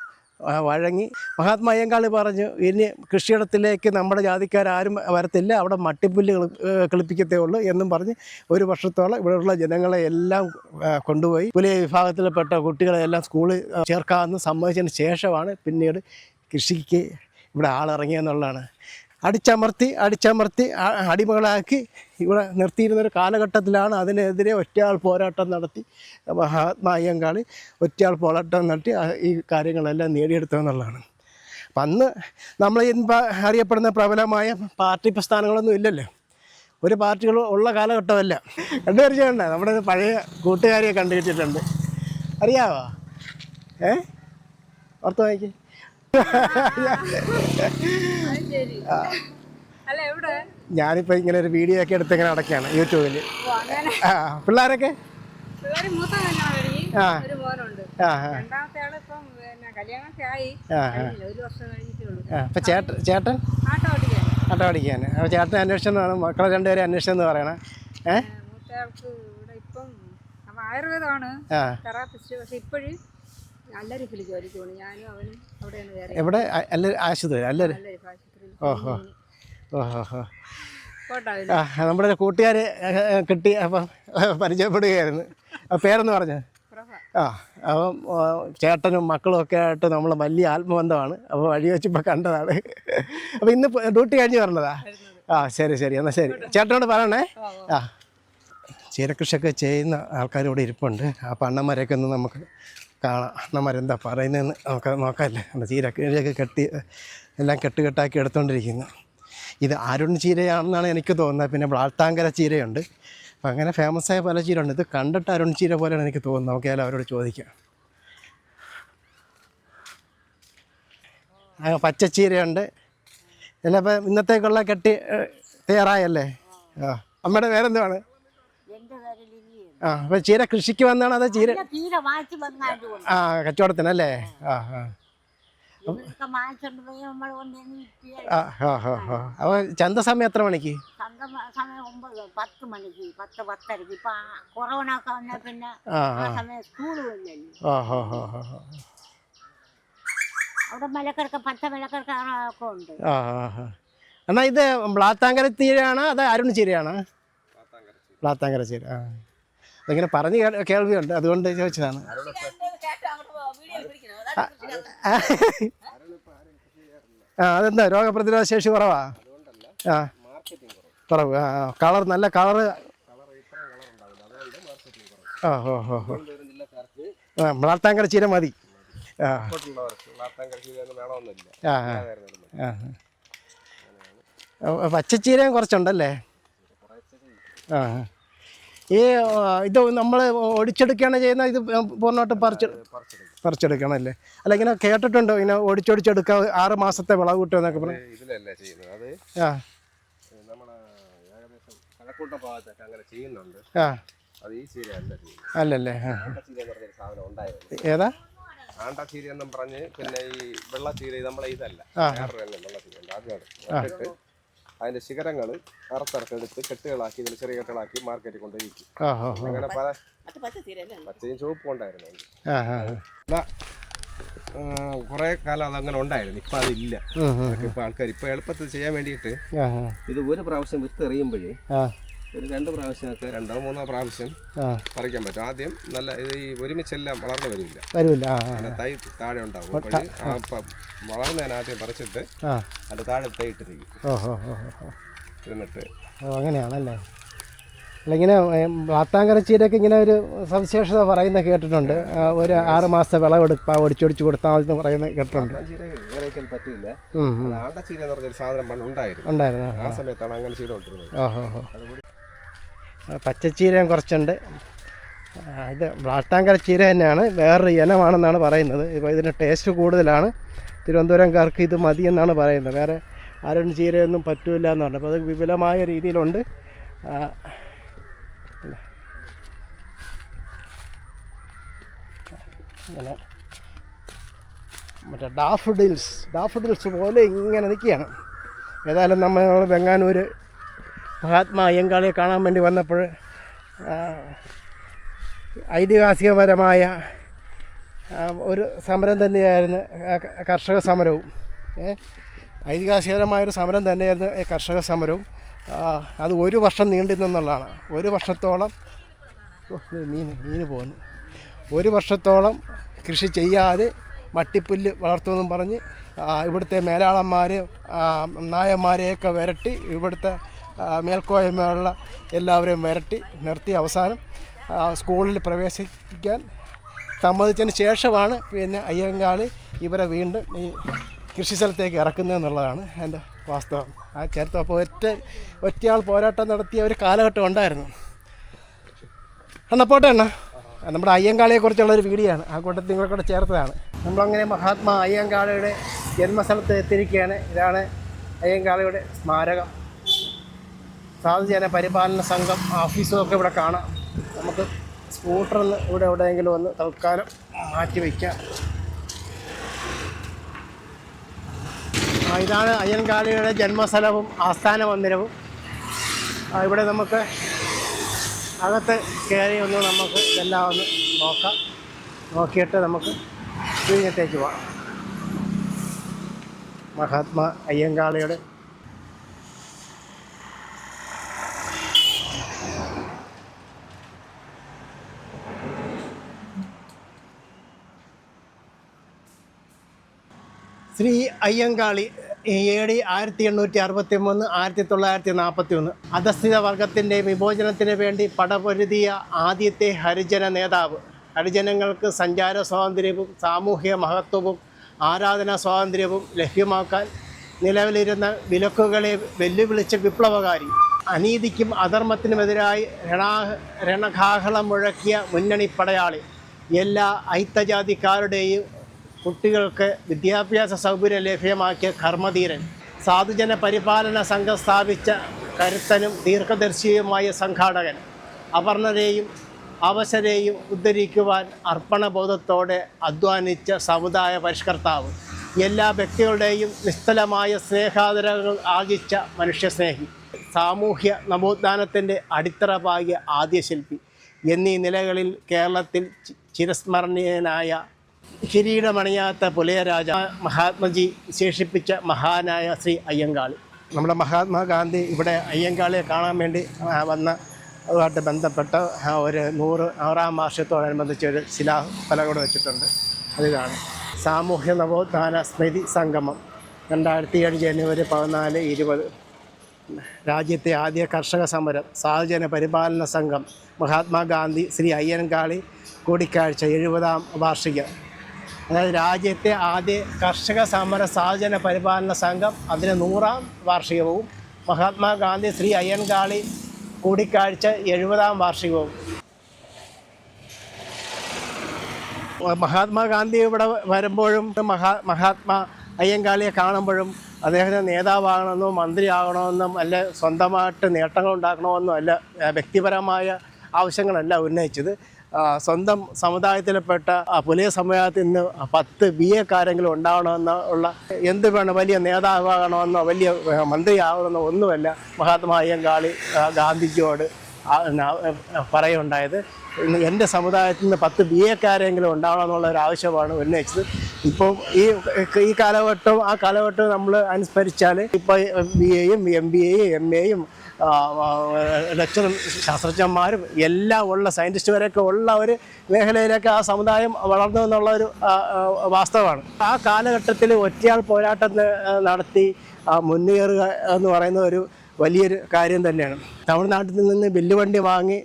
വഴങ്ങി. മഹാത്മാ അയ്യങ്കാളി പറഞ്ഞു ഇനി കൃഷിയിടത്തിലേക്ക് നമ്മുടെ ജാതിക്കാരും വരത്തില്ല അവിടെ മട്ടിപ്പുല്ല് കളിപ്പിക്കത്തേ ഉള്ളൂ എന്നും പറഞ്ഞ് ഒരു വർഷത്തോളം ഇവിടെയുള്ള ജനങ്ങളെ എല്ലാം കൊണ്ടുപോയി. പുലിയ വിഭാഗത്തിൽപ്പെട്ട കുട്ടികളെ എല്ലാം സ്കൂളിൽ ചേർക്കാമെന്ന് സമ്മതിച്ചതിന് ശേഷമാണ് പിന്നീട് കൃഷിക്ക് ഇവിടെ ആളിറങ്ങിയെന്നുള്ളതാണ്. അടിച്ചമർത്തി അടിച്ചമർത്തി അടിമകളാക്കി ഇവിടെ നിർത്തിയിരുന്നൊരു കാലഘട്ടത്തിലാണ് അതിനെതിരെ ഒറ്റയാൾ പോരാട്ടം നടത്തി. മഹാത്മാ ഒറ്റയാൾ പോരാട്ടം നടത്തി ഈ കാര്യങ്ങളെല്ലാം നേടിയെടുത്തതെന്നുള്ളതാണ് അപ്പം അന്ന് നമ്മൾ അറിയപ്പെടുന്ന പ്രബലമായ പാർട്ടി പ്രസ്ഥാനങ്ങളൊന്നും ഇല്ലല്ലോ. ഒരു പാർട്ടികൾ ഉള്ള കാലഘട്ടമല്ല. കണ്ടുപരിചയമുണ്ട് നമ്മുടെ പഴയ കൂട്ടുകാരിയെ കണ്ടുകിട്ടിട്ടുണ്ട് അറിയാവോ? ഏ? ഓർത്ത് വായിക്കേ. ഞാനിപ്പോൾ ഇങ്ങനെ ഒരു വീഡിയോ ഒക്കെ എടുത്ത് ഇങ്ങനെ അടക്കാണ് യൂട്യൂബിൽ പിള്ളേരൊക്കെ? ചേട്ടൻ ആട്ടോ പഠിക്കാൻ. അപ്പോൾ ചേട്ടൻ അന്വേഷണമാണ് മക്കളെ രണ്ടുപേരെ അന്വേഷണം എന്ന് പറയണേ ഏഹ് അപ്പം ആയുർവേദമാണ്. തെറാപ്പിസ്റ്റ്. പക്ഷെ ഇപ്പോഴും നല്ല രീതിയിൽ ജോലിക്ക് പോകണം ഞാനും അവനും അവിടെയാണ് കയറി എവിടെ? അല്ല ആശുപത്രി അല്ലേ നല്ല ഓഹോ ഓഹോ ആ നമ്മുടെ ഒരു കൂട്ടുകാർ കിട്ടി അപ്പം പരിചയപ്പെടുകയായിരുന്നു. ആ പേരെന്ന് പറഞ്ഞു? പ്രഭ. ആ അപ്പം ആ, ചേട്ടനും മക്കളും ഒക്കെ ആയിട്ട് നമ്മൾ വലിയ ആത്മബന്ധമാണ്. അപ്പോൾ വഴി വെച്ചപ്പോൾ കണ്ടതാണ്. അപ്പോൾ ഇന്ന് ഡ്യൂട്ടി കഴിഞ്ഞ് വരണതാ? ആ ശരി ശരി. എന്നാൽ ശരി. ചേട്ടനോട് പറയണേ. ആ. ചീരകൃഷിയൊക്കെ ചെയ്യുന്ന ആൾക്കാർ ഇവിടെ ഇരിപ്പുണ്ട്. ആ പണ്ണന്മാരെയൊക്കെ ഒന്ന് നമുക്ക് കാണാം. നമ്മരെന്താ പറയുന്നതെന്ന് നമുക്ക് നോക്കാമല്ലേ? നമ്മുടെ കീഴൊക്കെ കെട്ടി എല്ലാം കെട്ടുകെട്ടാക്കി എടുത്തുകൊണ്ടിരിക്കുന്നു. ഇത് അരുൺ ചീരയാണെന്നാണ് എനിക്ക് തോന്നുന്നത്. പിന്നെ ബ്ലാത്താങ്കര ചീരയുണ്ട്. അപ്പം അങ്ങനെ ഫേമസ് ആയ പല ചീരയുണ്ട്. ഇത് കണ്ടിട്ട് അരുൺ ചീര പോലെയാണ് എനിക്ക് തോന്നുന്നത്. നമുക്ക് ഏതായാലും അവരോട് ചോദിക്കാം. പച്ച പച്ചച്ചീരയുണ്ട് എല്ലാം ഇപ്പം ഇന്നത്തേക്കുള്ള കെട്ടി തയ്യാറായല്ലേ? ആ അമ്മയുടെ പേരെന്തുവാണ്? എന്റെ പേര് ആ അപ്പൊ ചീര കൃഷിക്ക് വന്നാണ് അതോ ചീര? തീരെ വാങ്ങിച്ചു വന്നാണ്ട് ആ കച്ചവടത്തിനല്ലേ ആ ആ. അപ്പൊ വാങ്ങിച്ചോണ്ട് പോയി നമ്മൾ കൊണ്ടുവന്ന് വിറ്റ് ആ ആ ആ ആ. അപ്പോൾ ചന്ത സമയം എത്ര മണിക്ക്? സ്വന്തം സമയം ഒമ്പത് പത്ത് മണിക്ക് പത്ത് പത്തരക്ക്. ഇപ്പൊ ആ കൊറോണ ഒക്കെ വന്ന പിന്നെ ആ ആ. ആ സമയം സ്കൂളും ഇല്ലല്ലോ ആ ആ ആ ആ ആ. അവിടെ മലക്കിടക്ക പച്ച മലക്കിടക്ക ഒക്കെ ഉണ്ട്. ആ ആ ആ. എന്നാ ഇത് ബ്ലാത്താങ്കര ചീരയാണോ അതോ അരുൺ ചീരയാണോ? ബ്ലാത്താങ്കര ചീര ആ. അതിങ്ങനെ പറഞ്ഞ് കേൾവിയുണ്ട്. അതുകൊണ്ട് ചോദിച്ചതാണ്. ആ അതെന്താ? രോഗപ്രതിരോധ ശേഷി കുറവാ? ആ. കുറവ്. ആ കളർ നല്ല കളറ്. ആ ഓ ഹോ ഓ ആ ബ്ലാത്താങ്കര ചീര മതി. ആ. പച്ചച്ചീരയും കുറച്ചുണ്ടല്ലേ? ആ. ഈ ഇത് നമ്മൾ ഒടിച്ചെടുക്കുകയാണ് ചെയ്യുന്നത്. ഇത് പൂർണമായിട്ട് പറിച്ച് പറിച്ചെടുക്കണം അല്ലേ അല്ല ഇങ്ങനെ കേട്ടിട്ടുണ്ടോ? ഇങ്ങനെ ഒടിച്ചൊടിച്ചെടുക്കുക ആറ് മാസത്തെ വിളവ് കിട്ടുമെന്നൊക്കെ പറഞ്ഞു? ഇതിലല്ല ചെയ്യുന്നത്. അത് ആ. നമ്മളെ ഏകദേശം കഴക്കൂട്ട ഭാഗത്തൊക്കെ അങ്ങനെ ചെയ്യുന്നുണ്ട്. ആ. അത് ഈ ചെയ്യുന്നത്. അല്ലല്ലേ? ഏതാ? ആണ്ടച്ചീര എന്നും പറഞ്ഞ് പിന്നെ ഈ വെള്ളച്ചീര നമ്മളെ ഇതല്ല. ആ. വേറൊരു വെള്ളച്ചീര ഉണ്ട്. ആദ്യമാണ് അതിന്റെ ശിഖരങ്ങൾ അറുത്തറുത്തെടുത്ത് കെട്ടുകളാക്കി ഇതിൽ ചെറിയ കെട്ടുകളാക്കി മാർക്കറ്റിൽ കൊണ്ട് വിൽക്കും ആ ആ ആ. അങ്ങനെ പല പച്ചയും ചുവപ്പും ഉണ്ടായിരുന്നു കുറെ കാലം അതങ്ങനെ ഉണ്ടായിരുന്നു. ഇപ്പൊ അതില്ല. ഇപ്പൊ. ആൾക്കാർ ഇപ്പൊ എളുപ്പത്തിൽ ചെയ്യാൻ വേണ്ടിയിട്ട്. ഇത് ഒരു പ്രാവശ്യം വിത്ത് എറിയുമ്പോഴേ ആ. ഒരു രണ്ട് പ്രാവശ്യമൊക്കെ രണ്ടോ മൂന്നോ പ്രാവശ്യം പറിക്കാൻ പറ്റും. ആദ്യം നല്ല ഈ ഒരുമിച്ചെല്ലാം വളർന്നു വരില്ല. വരില്ല. തൈ താഴെ ഉണ്ടാവും. വളർന്നതിന് ആദ്യം പറിച്ചിട്ട് അത് താഴെ തൈ ഇട്ടിരിക്കും. ഇരുന്നിട്ട് അങ്ങനെയാണല്ലേ? അല്ല ഇങ്ങനെ വാത്താങ്കര ഇങ്ങനെ ഒരു സവിശേഷത പറയുന്ന കേട്ടിട്ടുണ്ട്. ഒരു ആറ് മാസത്തെ വിളവെടുപ്പാ ഒടിച്ചൊടിച്ച് കൊടുത്താൽ മതി എന്ന് പറയുന്ന കേട്ടിട്ടുണ്ട്. ചീര എന്ന് പറഞ്ഞൊരു സാധനം ഉണ്ടായിരുന്നു. ആ സമയത്താണ് അങ്ങനെ ഹോ പച്ചച്ചീരയും കുറച്ചുണ്ട്. ഇത് ബ്ലാട്ടാങ്കര ചീര തന്നെയാണ്. വേറൊരു ഇനമാണെന്നാണ് പറയുന്നത്. ഇപ്പോൾ ഇതിന് ടേസ്റ്റ് കൂടുതലാണ്. തിരുവനന്തപുരംകാർക്ക് ഇത് മതി എന്നാണ് പറയുന്നത്. വേറെ ആരും ചീരയൊന്നും പറ്റൂല എന്ന് പറഞ്ഞു അപ്പോൾ അത് വിപുലമായ രീതിയിലുണ്ട്. ഇങ്ങനെ മറ്റേ ഡാഫഡിൽസ്. ഡാഫഡിൽസ് പോലെ ഇങ്ങനെ നിൽക്കുകയാണ്. ഏതായാലും നമ്മൾ വെങ്ങാനൂർ മഹാത്മാ അയ്യങ്കാളിയെ കാണാൻ വേണ്ടി വന്നപ്പോൾ ഐതിഹാസികപരമായ ഒരു സമരം തന്നെയായിരുന്നു കർഷക സമരവും? ഐതിഹാസികപരമായൊരു സമരം തന്നെയായിരുന്നു കർഷക സമരവും. അത് ഒരു വർഷം നീണ്ടു നിന്നുള്ളതാണ്. ഒരു വർഷത്തോളം മീൻ മീൻ പോകുന്നു ഒരു വർഷത്തോളം കൃഷി ചെയ്യാതെ മട്ടിപ്പുല്ല് വളർത്തുമെന്നും പറഞ്ഞ് ഇവിടുത്തെ മേലാളന്മാർ നായന്മാരെയൊക്കെ വരട്ടി ഇവിടുത്തെ മേൽക്കോയ്മയുള്ള എല്ലാവരെയും വരട്ടി നിർത്തി അവസാനം സ്കൂളിൽ പ്രവേശിക്കാൻ സമ്മതിച്ചതിന് ശേഷമാണ് പിന്നെ അയ്യങ്കാളി ഇവരെ വീണ്ടും ഈ കൃഷി സ്ഥലത്തേക്ക് ഇറക്കുന്നതെന്നുള്ളതാണ് എന്റെ വാസ്തവം. ആ ചരിത്രം അപ്പോൾ ഒറ്റ ഒറ്റയാൾ പോരാട്ടം നടത്തിയ ഒരു കാലഘട്ടം ഉണ്ടായിരുന്നു. എന്നാ പോട്ടെ അണ്ണാ. നമ്മുടെ അയ്യങ്കാളിയെ കുറിച്ചുള്ള ഒരു വീഡിയോ ആണ്. ആ കൂട്ടത്തിൽ നിങ്ങളെ കൂടെ ചേർത്തതാണ്. നമ്മളങ്ങനെ മഹാത്മാ അയ്യങ്കാളിയുടെ ജന്മസ്ഥലത്ത് എത്തിയിരിക്കുകയാണ്. ഇതാണ് അയ്യങ്കാളിയുടെ സ്മാരകം. സാധുജന പരിപാലന സംഘം ഓഫീസും ഒക്കെ ഇവിടെ കാണാം. നമുക്ക് സ്കൂട്ടറിന് ഇവിടെ എവിടെയെങ്കിലും ഒന്ന് തൽക്കാലം മാറ്റി വയ്ക്കാം. ഇതാണ് അയ്യൻകാളിയുടെ ജന്മസ്ഥലവും ആസ്ഥാന മന്ദിരവും ഇവിടെ നമുക്ക് അകത്ത് കയറി ഒന്ന് നമുക്ക് എല്ലാം ഒന്ന് നോക്കാം. നോക്കിയിട്ട് നമുക്ക് വിഴിഞ്ഞത്തേക്ക് പോകാം മഹാത്മാ അയ്യങ്കാളിയുടെ ശ്രീ അയ്യങ്കാളി എ ഡി ആയിരത്തി എണ്ണൂറ്റി അറുപത്തി മൂന്ന് ആയിരത്തി തൊള്ളായിരത്തി നാൽപ്പത്തി ഒന്ന് അധസ്ഥിത വർഗത്തിന്റെ വിമോചനത്തിന് വേണ്ടി പടപൊരുതിയ ആദ്യത്തെ ഹരിജന നേതാവ്. ഹരിജനങ്ങൾക്ക് സഞ്ചാര സ്വാതന്ത്ര്യവും സാമൂഹ്യ മഹത്വവും ആരാധനാ സ്വാതന്ത്ര്യവും ലഭ്യമാക്കാൻ നിലവിലിരുന്ന വിലക്കുകളെ വെല്ലുവിളിച്ച വിപ്ലവകാരി. അനീതിക്കും അധർമ്മത്തിനുമെതിരായി രണാ രണഘാഹളം മുഴക്കിയ മുന്നണി പടയാളി എല്ലാ ഐത്തജാതിക്കാരുടെയും കുട്ടികൾക്ക് വിദ്യാഭ്യാസ സൗകര്യം ലഭ്യമാക്കിയ കർമ്മധീരൻ സാധുജന പരിപാലന സംഘം സ്ഥാപിച്ച കരുത്തനും ദീർഘദർശിയുമായ സംഘാടകൻ അവർണരെയും അവശരെയും ഉദ്ധരിക്കുവാൻ അർപ്പണബോധത്തോടെ അധ്വാനിച്ച സമുദായ പരിഷ്കർത്താവ് എല്ലാ വ്യക്തികളുടെയും നിസ്തലമായ സ്നേഹാദരങ്ങൾ ആർജിച്ച മനുഷ്യസ്നേഹി സാമൂഹ്യ നവോത്ഥാനത്തിന്റെ അടിത്തറ പാകിയ ആദ്യ ശില്പി എന്നീ നിലകളിൽ കേരളത്തിൽ ചിരസ്മരണീയനായ കിരീടമണിയാത്ത പുലയ രാജ മഹാത്മജി വിശേഷിപ്പിച്ച മഹാനായ ശ്രീ അയ്യങ്കാളി. നമ്മുടെ മഹാത്മാഗാന്ധി ഇവിടെ അയ്യങ്കാളിയെ കാണാൻ വേണ്ടി വന്ന അതുമായിട്ട് ബന്ധപ്പെട്ട ഒരു നൂറ് ആറാം വർഷത്തോടനുബന്ധിച്ച് ഒരു ശിലാഫലം കൂടെ വെച്ചിട്ടുണ്ട്. അത് കാണും. സാമൂഹ്യ നവോത്ഥാന സ്മൃതി സംഗമം. രണ്ടായിരത്തി ഏഴ് ജനുവരി പതിനാല് ഇരുപത്. രാജ്യത്തെ ആദ്യ കർഷക സമരം സാഹചര്യ പരിപാലന സംഘം മഹാത്മാഗാന്ധി ശ്രീ അയ്യൻകാളി കൂടിക്കാഴ്ച എഴുപതാം വാർഷികം. അതായത് രാജ്യത്തെ ആദ്യ കർഷക സമര സാധന പരിപാലന സംഘം അതിന് നൂറാം വാർഷികവും മഹാത്മാഗാന്ധി ശ്രീ അയ്യൻകാളി കൂടിക്കാഴ്ച എഴുപതാം വാർഷികവും. മഹാത്മാഗാന്ധി ഇവിടെ വരുമ്പോഴും മഹാ മഹാത്മാ അയ്യങ്കാളിയെ കാണുമ്പോഴും അദ്ദേഹത്തിന് നേതാവാകണമെന്നോ മന്ത്രിയാകണമെന്നും അല്ല സ്വന്തമായിട്ട് നേട്ടങ്ങൾ ഉണ്ടാക്കണമെന്നോ അല്ല വ്യക്തിപരമായ ആവശ്യങ്ങളല്ല ഉന്നയിച്ചത്. സ്വന്തം സമുദായത്തിൽപ്പെട്ട പുലിയ സമുദായത്തിൽ നിന്ന് പത്ത് ബി എക്കാരെങ്കിലും ഉണ്ടാവണമെന്നോ ഉള്ള എന്ത് വേണം? വലിയ നേതാവാകണമെന്നോ വലിയ മന്ത്രിയാകണമെന്നോ ഒന്നുമല്ല മഹാത്മാ അയ്യങ്കാളി ഗാന്ധിജിയോട് പറയുണ്ടായത്. എന്റെ സമുദായത്തിൽ നിന്ന് പത്ത് ബി എക്കാരെങ്കിലും ഉണ്ടാവണം എന്നുള്ള ഒരു ആവശ്യമാണ് ഉന്നയിച്ചത്. ഇപ്പോൾ ഈ ഈ കാലഘട്ടവും ആ കാലഘട്ടവും നമ്മൾ അനുസ്മരിച്ചാൽ ഇപ്പോൾ ബി എയും എം ബി എയും എം എയും ലെക്ചർ ശാസ്ത്രജ്ഞന്മാരും എല്ലാം ഉള്ള സയന്റിസ്റ്റ് വരെയൊക്കെ ഉള്ള ഒരു മേഖലയിലൊക്കെ ആ സമുദായം വളർന്നു എന്നുള്ള ഒരു വാസ്തവമാണ്. ആ കാലഘട്ടത്തിൽ ഒറ്റയാൾ പോരാട്ടം നടത്തി മുന്നേറുക എന്ന് പറയുന്ന ഒരു വലിയൊരു കാര്യം തന്നെയാണ്. തമിഴ്നാട്ടിൽ നിന്ന് ബില്ലുവണ്ടി വാങ്ങി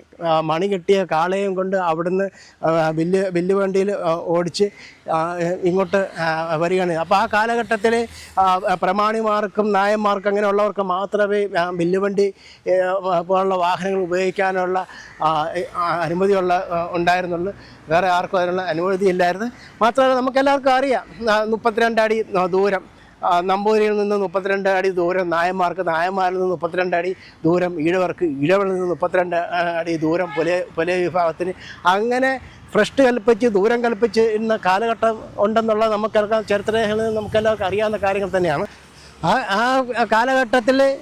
മണി കെട്ടിയ കാളയും കൊണ്ട് അവിടുന്ന് ആ, ബില്ല് ബില്ല് വണ്ടിയിൽ ഓടിച്ച് ഇങ്ങോട്ട് വരികയാണ്. അപ്പോൾ ആ കാലഘട്ടത്തിൽ പ്രമാണിമാർക്കും നായന്മാർക്കും അങ്ങനെയുള്ളവർക്ക് മാത്രമേ ആ, ബില്ലുവണ്ടി പോലുള്ള വാഹനങ്ങൾ ഉപയോഗിക്കാനുള്ള അനുമതിയുള്ള ഉണ്ടായിരുന്നുള്ളൂ. വേറെ ആർക്കും അതിനുള്ള അനുമതി ഇല്ലായിരുന്നു. മാത്രമല്ല നമുക്കെല്ലാവർക്കും അറിയാം മുപ്പത്തിരണ്ടടി മുപ്പത്തിരണ്ട് അടി ദൂരം. നമ്പൂതിരിയിൽ നിന്ന് മുപ്പത്തിരണ്ട് അടി ദൂരം നായന്മാർക്ക് നായന്മാരിൽ നിന്ന് മുപ്പത്തിരണ്ട് അടി ദൂരം ഈഴവർക്ക് ഈഴവരിൽ നിന്ന് മുപ്പത്തിരണ്ട് അടി ദൂരം പുലയ പുലയ വിഭാഗത്തിന്. അങ്ങനെ ഫ്രഷ് കൽപ്പിച്ച് ദൂരം കൽപ്പിച്ച് ഇന്ന് കാലഘട്ടം ഉണ്ടെന്നുള്ളത് നമുക്കെല്ലാം ചരിത്രരേഖകളിൽ നമുക്കെല്ലാവർക്കും അറിയാവുന്ന കാര്യങ്ങൾ തന്നെയാണ്. ആ ആ കാലഘട്ടത്തിൽ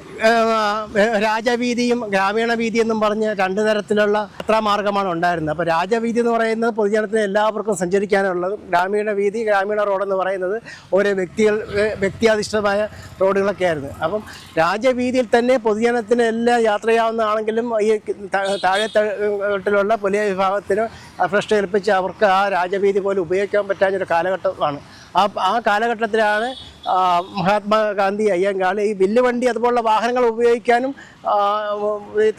രാജവീതിയും ഗ്രാമീണ വീതി എന്നും പറഞ്ഞ് രണ്ട് തരത്തിലുള്ള യാത്രാമാർഗമാണ് ഉണ്ടായിരുന്നത്. അപ്പോൾ രാജവീതി എന്ന് പറയുന്നത് പൊതുജനത്തിന് എല്ലാവർക്കും സഞ്ചരിക്കാനുള്ളതും. ഗ്രാമീണ വീതി ഗ്രാമീണ റോഡെന്ന് പറയുന്നത് ഓരോ വ്യക്തികൾ വ്യ- വ്യക്തിയാധിഷ്ഠിതമായ റോഡുകളൊക്കെ ആയിരുന്നു. അപ്പം രാജവീതിയിൽ തന്നെ പൊതുജനത്തിന് എല്ലാം യാത്ര ചെയ്യാവുന്നതാണെങ്കിലും ഈ താഴെ തട്ടിലുള്ള പുലിയ വിഭാഗത്തിന് ഫ്രഷ് ഏൽപ്പിച്ച് അവർക്ക് ആ രാജവീതി പോലും ഉപയോഗിക്കാൻ പറ്റാഞ്ഞൊരു കാലഘട്ടമാണ്. ആ ആ കാലഘട്ടത്തിലാണ് മഹാത്മാഗാന്ധി അയ്യങ്കാളി ഈ വില്ലുവണ്ടി അതുപോലുള്ള വാഹനങ്ങൾ ഉപയോഗിക്കാനും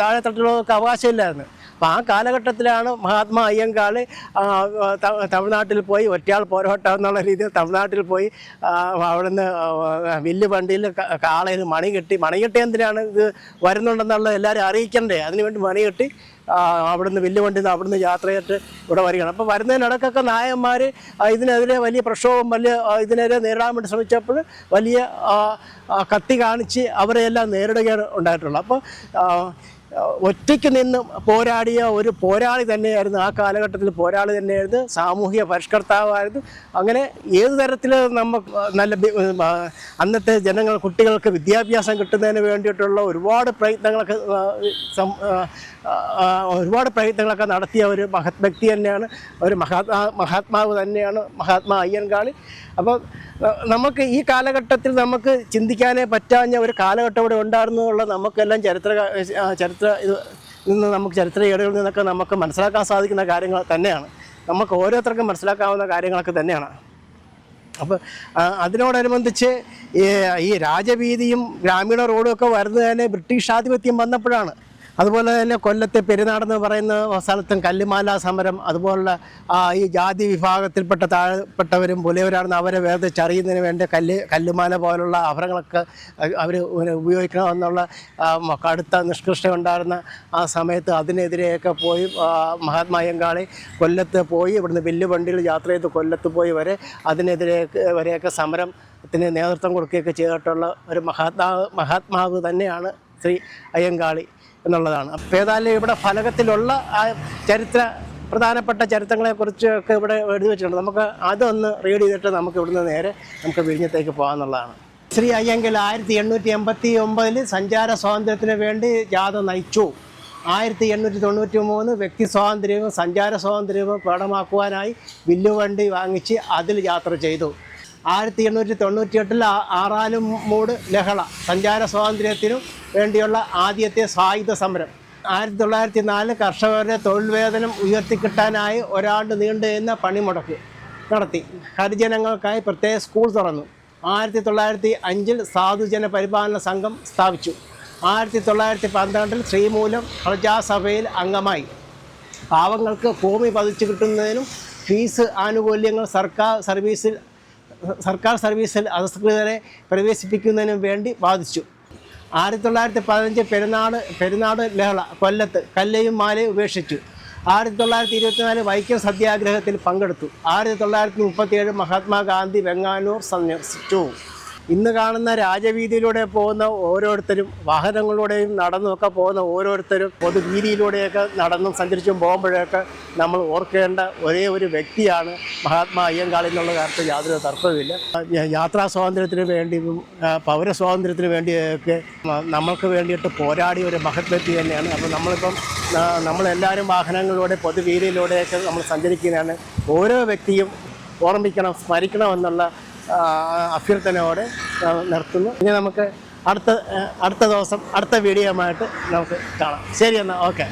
താഴെത്തട്ടിലുള്ളവർക്ക് അവകാശമില്ലായിരുന്നു. അപ്പം ആ കാലഘട്ടത്തിലാണ് മഹാത്മാ അയ്യങ്കാളി തമിഴ്നാട്ടിൽ പോയി ഒറ്റയാൾ പോരാട്ടം എന്നുള്ള രീതിയിൽ തമിഴ്നാട്ടിൽ പോയി അവിടുന്ന് വില്ല് വണ്ടിയിൽ കാളയിൽ മണി കെട്ടി മണി കെട്ടി എന്തിനാണ് ഇത് വരുന്നുണ്ടെന്നുള്ളത് എല്ലാവരും അറിയിക്കണ്ടേ? അതിനുവേണ്ടി മണി കെട്ടി അവിടുന്ന് വില്ല് വണ്ടി അവിടുന്ന് യാത്രയായിട്ട് ഇവിടെ വരികയാണ്. അപ്പോൾ വരുന്നതിനിടക്കൊക്കെ നായന്മാർ ഇതിനെതിരെ വലിയ പ്രക്ഷോഭം വലിയ ഇതിനെതിരെ നേരിടാൻ വേണ്ടി ശ്രമിച്ചപ്പോൾ വലിയ കത്തി കാണിച്ച് അവരെയെല്ലാം നേരിടുകയാണ് ഉണ്ടായിട്ടുള്ളത്. അപ്പോൾ ഒറ്റയ്ക്ക് നിന്ന് പോരാടിയ ഒരു പോരാളി തന്നെയായിരുന്നു ആ കാലഘട്ടത്തിൽ പോരാളി തന്നെയായിരുന്നു സാമൂഹിക പരിഷ്കർത്താവായിരുന്നു. അങ്ങനെ ഏത് തരത്തിൽ നമുക്ക് നല്ല അന്നത്തെ ജനങ്ങൾ കുട്ടികൾക്ക് വിദ്യാഭ്യാസം കിട്ടുന്നതിന് വേണ്ടിയിട്ടുള്ള ഒരുപാട് പ്രയത്നങ്ങളൊക്കെ ഒരുപാട് പ്രയത്നങ്ങളൊക്കെ നടത്തിയ ഒരു മഹത് വ്യക്തി തന്നെയാണ്. ഒരു മഹാത്മാ മഹാത്മാവ് തന്നെയാണ് മഹാത്മാ അയ്യൻകാളി അപ്പോൾ നമുക്ക് ഈ കാലഘട്ടത്തിൽ നമുക്ക് ചിന്തിക്കാനേ പറ്റാഞ്ഞ ഒരു കാലഘട്ടം ഇവിടെ ഉണ്ടായിരുന്നു എന്നുള്ള നമുക്കെല്ലാം ചരിത്ര ചരിത്ര ഇത് നിന്ന് നമുക്ക് ചരിത്ര ഏടുകളിൽ നിന്നൊക്കെ നമുക്ക് മനസ്സിലാക്കാൻ സാധിക്കുന്ന കാര്യങ്ങൾ തന്നെയാണ്. നമുക്ക് ഓരോരുത്തർക്കും മനസ്സിലാക്കാവുന്ന കാര്യങ്ങളൊക്കെ തന്നെയാണ്. അപ്പോൾ അതിനോടനുബന്ധിച്ച് ഈ രാജവീതിയും ഗ്രാമീണ റോഡും ഒക്കെ വരുന്നത് തന്നെ ബ്രിട്ടീഷ് ആധിപത്യം വന്നപ്പോഴാണ് അതുപോലെ തന്നെ കൊല്ലത്തെ പെരുന്നാടെന്ന് പറയുന്ന സ്ഥലത്തും കല്ലുമാല സമരം അതുപോലുള്ള ഈ ജാതി വിഭാഗത്തിൽപ്പെട്ട താഴെപ്പെട്ടവരും പുലയവരാണെന്ന് അവരെ വേർതിരിച്ചറിയുന്നതിന് വേണ്ടി കല്ല് കല്ലുമാല പോലുള്ള ആഭരണങ്ങളൊക്കെ അവർ ഉപയോഗിക്കണമെന്നുള്ള കടുത്ത നിഷ്കൃഷ്ട ഉണ്ടായിരുന്ന ആ സമയത്ത് അതിനെതിരെയൊക്കെ പോയി മഹാത്മാ കൊല്ലത്ത് പോയി ഇവിടുന്ന് വലിയ വണ്ടിയിൽ യാത്ര ചെയ്ത് കൊല്ലത്ത് പോയി വരെ അതിനെതിരെ വരെയൊക്കെ സമരത്തിന് നേതൃത്വം കൊടുക്കുകയൊക്കെ ചെയ്തിട്ടുള്ള ഒരു മഹാത്മാ മഹാത്മാവ് തന്നെയാണ് ശ്രീ അയ്യങ്കാളി. എന്നുള്ളതാണ്. അപ്പോൾ ഏതായാലും ഇവിടെ ഫലകത്തിലുള്ള ആ ചരിത്ര പ്രധാനപ്പെട്ട ചരിത്രങ്ങളെക്കുറിച്ചൊക്കെ ഇവിടെ എഴുതി വെച്ചിട്ടുണ്ട്. നമുക്ക് അതൊന്ന് റീഡ് ചെയ്തിട്ട് നമുക്ക് ഇവിടുന്ന് നേരെ നമുക്ക് വിഴിഞ്ഞത്തേക്ക് പോകാമെന്നുള്ളതാണ് ശ്രീ അയ്യങ്കൽ ആയിരത്തി എണ്ണൂറ്റി എൺപത്തി ഒമ്പതിൽ സഞ്ചാര സ്വാതന്ത്ര്യത്തിന് വേണ്ടി ജാഥ നയിച്ചു. ആയിരത്തി എണ്ണൂറ്റി തൊണ്ണൂറ്റി മൂന്ന് വ്യക്തി സ്വാതന്ത്ര്യവും സഞ്ചാര സ്വാതന്ത്ര്യവും പ്രകടമാക്കുവാനായി വില്ലുവണ്ടി വാങ്ങിച്ച് അതിൽ യാത്ര ചെയ്തു. ആയിരത്തി എണ്ണൂറ്റി തൊണ്ണൂറ്റി എട്ടിൽ ആറാലും മൂട് ലഹള സഞ്ചാര സ്വാതന്ത്ര്യത്തിനു വേണ്ടിയുള്ള ആദ്യത്തെ സായുധ സമരം. ആയിരത്തി തൊള്ളായിരത്തി നാലിൽ കർഷകരുടെ തൊഴിൽ വേതനം ഉയർത്തിക്കിട്ടാനായി ഒരാണ്ട് നീണ്ടുനിന്ന പണിമുടക്ക് നടത്തി. ഹരിജനങ്ങൾക്കായി പ്രത്യേക സ്കൂൾ തുറന്നു. ആയിരത്തി തൊള്ളായിരത്തി അഞ്ചിൽ സാധുജന പരിപാലന സംഘം സ്ഥാപിച്ചു. ആയിരത്തി തൊള്ളായിരത്തി പന്ത്രണ്ടിൽ ശ്രീമൂലം പ്രജാസഭയിൽ അംഗമായി. പാവങ്ങൾക്ക് ഭൂമി പതിച്ചു കിട്ടുന്നതിനും ഫീസ് ആനുകൂല്യങ്ങൾ സർക്കാർ സർവീസിൽ സർക്കാർ സർവീസിൽ അധികൃതരെ പ്രവേശിപ്പിക്കുന്നതിനും വേണ്ടി വാദിച്ചു. ആയിരത്തി തൊള്ളായിരത്തി പതിനഞ്ച് പെരുന്നാട് പെരുന്നാട് ലഹള കൊല്ലത്ത് കല്ലയും മാലയും ഉപേക്ഷിച്ചു. ആയിരത്തി തൊള്ളായിരത്തി ഇരുപത്തിനാല് വൈക്കം സത്യാഗ്രഹത്തിൽ പങ്കെടുത്തു. ആയിരത്തി തൊള്ളായിരത്തി മുപ്പത്തിയേഴ് മഹാത്മാഗാന്ധി വെങ്ങാനൂർ സന്യസിച്ചു ഇന്ന് കാണുന്ന രാജവീതിയിലൂടെ പോകുന്ന ഓരോരുത്തരും വാഹനങ്ങളിലൂടെയും നടന്നുമൊക്കെ പോകുന്ന ഓരോരുത്തരും പൊതുവീതിയിലൂടെയൊക്കെ നടന്നും സഞ്ചരിച്ചും പോകുമ്പോഴൊക്കെ നമ്മൾ ഓർക്കേണ്ട ഒരേ ഒരു വ്യക്തിയാണ് മഹാത്മാ അയ്യങ്കാളി എന്നുള്ള കാര്യത്തിൽ യാതൊരു തർക്കവുമില്ല. യാത്രാ സ്വാതന്ത്ര്യത്തിന് വേണ്ടിയും പൗരസ്വാതന്ത്ര്യത്തിന് വേണ്ടിയൊക്കെ നമ്മൾക്ക് വേണ്ടിയിട്ട് പോരാടിയ ഒരു മഹത് വ്യക്തി തന്നെയാണ്. അപ്പോൾ നമ്മളിപ്പം നമ്മളെല്ലാവരും വാഹനങ്ങളിലൂടെ പൊതുവീതിയിലൂടെയൊക്കെ നമ്മൾ സഞ്ചരിക്കുന്നതാണ്. ഓരോ വ്യക്തിയും ഓർമ്മിക്കണം സ്മരിക്കണം എന്നുള്ള അഭ്യർത്ഥനയോടെ നിർത്തുന്നു. ഇനി നമുക്ക് അടുത്ത അടുത്ത ദിവസം അടുത്ത വീഡിയോ ആയിട്ട് നമുക്ക് കാണാം. ശരി എന്നാൽ ഓക്കെ.